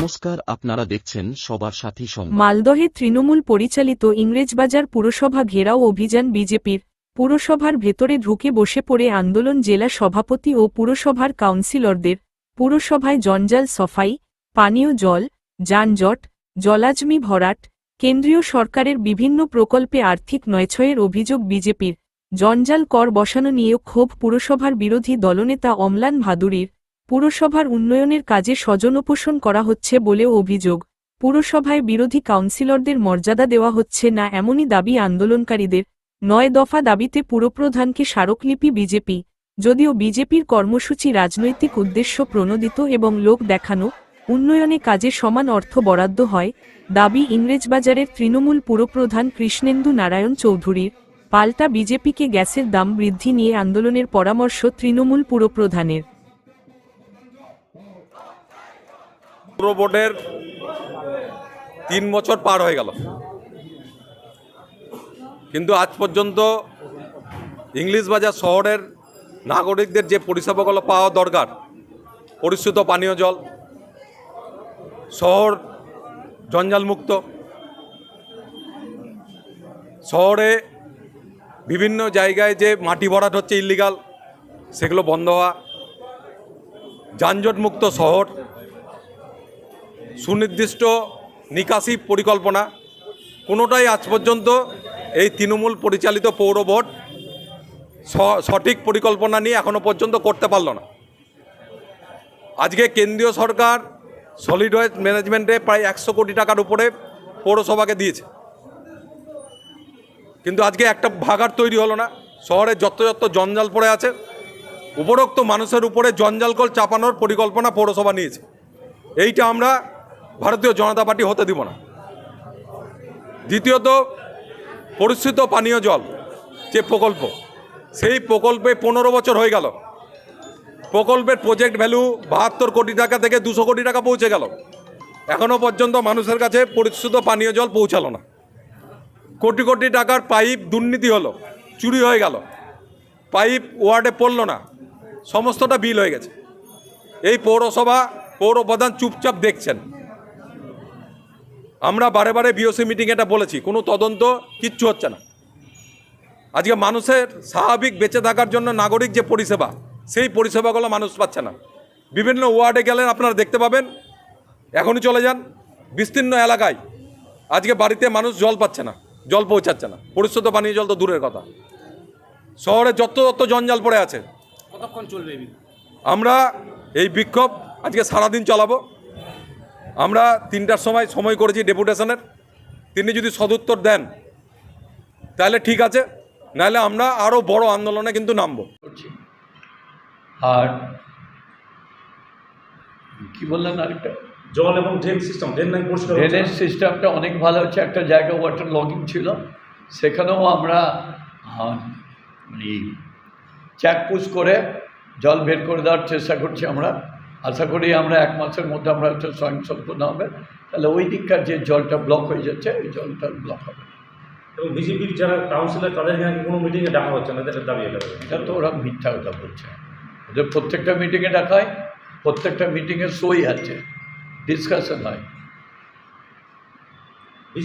নমস্কার, আপনারা দেখছেন সবার সাথী মালদহে তৃণমূল পরিচালিত ইংরেজবাজার পুরসভা ঘেরাও অভিযান বিজেপির। পুরসভার ভেতরে ঢুকে বসে পড়ে আন্দোলন জেলা সভাপতি ও পুরসভার কাউন্সিলরদের। পুরসভায় জঞ্জাল সফাই, পানীয় জল, যানজট, জলাজমি ভরাট, কেন্দ্রীয় সরকারের বিভিন্ন প্রকল্পে আর্থিক নয়ছয়ের অভিযোগ বিজেপির। জঞ্জাল কর বসানো নিয়ে ক্ষোভ পুরসভার বিরোধী দলনেতা অম্লান ভাদুরীর। পুরসভার উন্নয়নের কাজে স্বজনোপোষণ করা হচ্ছে বলেও অভিযোগ। পুরসভায় বিরোধী কাউন্সিলরদের মর্যাদা দেওয়া হচ্ছে না এমনই দাবি আন্দোলনকারীদের। নয় দফা দাবিতে পুরপ্রধানকে স্মারকলিপি বিজেপি। যদিও বিজেপির কর্মসূচি রাজনৈতিক উদ্দেশ্য প্রণোদিত এবং লোক দেখানো, উন্নয়নে কাজে সমান অর্থ বরাদ্দ হয়, দাবি ইংরেজবাজারের তৃণমূল পুরপ্রধান কৃষ্ণেন্দু নারায়ণ চৌধুরীর। পাল্টা বিজেপিকে গ্যাসের দাম বৃদ্ধি নিয়ে আন্দোলনের পরামর্শ তৃণমূল পুরপ্রধানের। পুর বোর্ডের তিন বছর পার হয়ে গেল। কিন্তু আজ পর্যন্ত ইংলিশ বাজার শহরের নাগরিকদের যে পরিষেবাগুলো পাওয়া দরকার, পরিশ্রুত পানীয় জল, শহর জঞ্জালমুক্ত, শহরে বিভিন্ন জায়গায় যে মাটি ভরাট হচ্ছে ইল্লিগাল সেগুলো বন্ধ হওয়া, যানজটমুক্ত শহর সুনির্দিষ্ট নিকাশি পরিকল্পনা। কোনোটাই আজ পর্যন্ত এই তৃণমূল পরিচালিত পৌর ভোট সঠিক পরিকল্পনা নিয়ে এখনও পর্যন্ত করতে পারল না। আজকে কেন্দ্রীয় সরকার সলিড ওয়েস্ট ম্যানেজমেন্টে প্রায় একশো কোটি টাকার উপরে পৌরসভাকে দিয়েছে। কিন্তু আজকে একটা ভাগার তৈরি হলো না। শহরে যত যত জঞ্জাল পড়ে আছে। উপরোক্ত মানুষের উপরে জঞ্জালকল চাপানোর পরিকল্পনা পৌরসভা নিয়েছে। এইটা আমরা ভারতীয় জনতা পার্টি হতে দিব না। দ্বিতীয়ত, পরিশ্রিত পানীয় জল, যে প্রকল্প, সেই প্রকল্পে পনেরো বছর হয়ে গেল। প্রকল্পের প্রজেক্ট ভ্যালু বাহাত্তর কোটি টাকা থেকে দুশো কোটি টাকা পৌঁছে গেল। এখনও পর্যন্ত মানুষের কাছে পরিশ্রুত পানীয় জল পৌঁছালো না। কোটি কোটি টাকার পাইপ দুর্নীতি হলো, চুরি হয়ে গেল। পাইপ ওয়ার্ডে পড়ল না, সমস্তটা বিল হয়ে গেছে। এই পৌরসভা পৌর প্রধান চুপচাপ দেখছেন। আমরা বারে বারে বিওসি মিটিং এটা বলেছি কোনো তদন্ত কিচ্ছু হচ্ছে না। আজকে মানুষের স্বাভাবিক বেঁচে থাকার জন্য নাগরিক যে পরিষেবা সেই পরিষেবাগুলো মানুষ পাচ্ছে না। বিভিন্ন ওয়ার্ডে গেলেন আপনারা দেখতে পাবেন এখনই চলে যান বিস্তীর্ণ এলাকায়। আজকে বাড়িতে মানুষ জল পাচ্ছে না জল পৌঁছাচ্ছে না। পরিশুদ্ধ পানীয় জল তো দূরের কথা। শহরে যত যত জঞ্জাল পড়ে আছে। কতক্ষণ চলবে আমরা এই বিক্ষোভ আজকে সারাদিন চালাবো। আমরা তিনটার সময় সময় করেছি ডেপুটেশনের। তিনি যদি সদুত্তর দেন তাহলে ঠিক আছে নাহলে আমরা আরও বড় আন্দোলনে কিন্তু নামবো। করছি আর কি বললেন আরেকটা? জল এবং ড্রেন সিস্টেম ড্রেন লাইন পরিষ্কার ড্রেনেজ সিস্টেমটা অনেক ভালো হচ্ছে একটা জায়গা ওয়াটার লগিং ছিল। সেখানেও আমরা মানে চেক পুশ করে জল বের করে দেওয়ার চেষ্টা করছি আমরা। আশা করি আমরা এক মাসের মধ্যে আমরা হচ্ছে স্বয়ংসম্পূর্ণ হবে। তাহলে ওই দিককার যে জলটা ব্লক হয়ে যাচ্ছে ওই জলটা ব্লক হবে। এবং বিজেপির যারা কাউন্সিলর তাদের নাকি কোনো মিটিংয়ে ডাকা হচ্ছে না? তাদের দাবি এটা এটা তো ওরা মিথ্যা কথা বলছে। ওদের প্রত্যেকটা মিটিংয়ে ডাকা হয় প্রত্যেকটা মিটিংয়ে সই আছে ডিসকাশন হয়।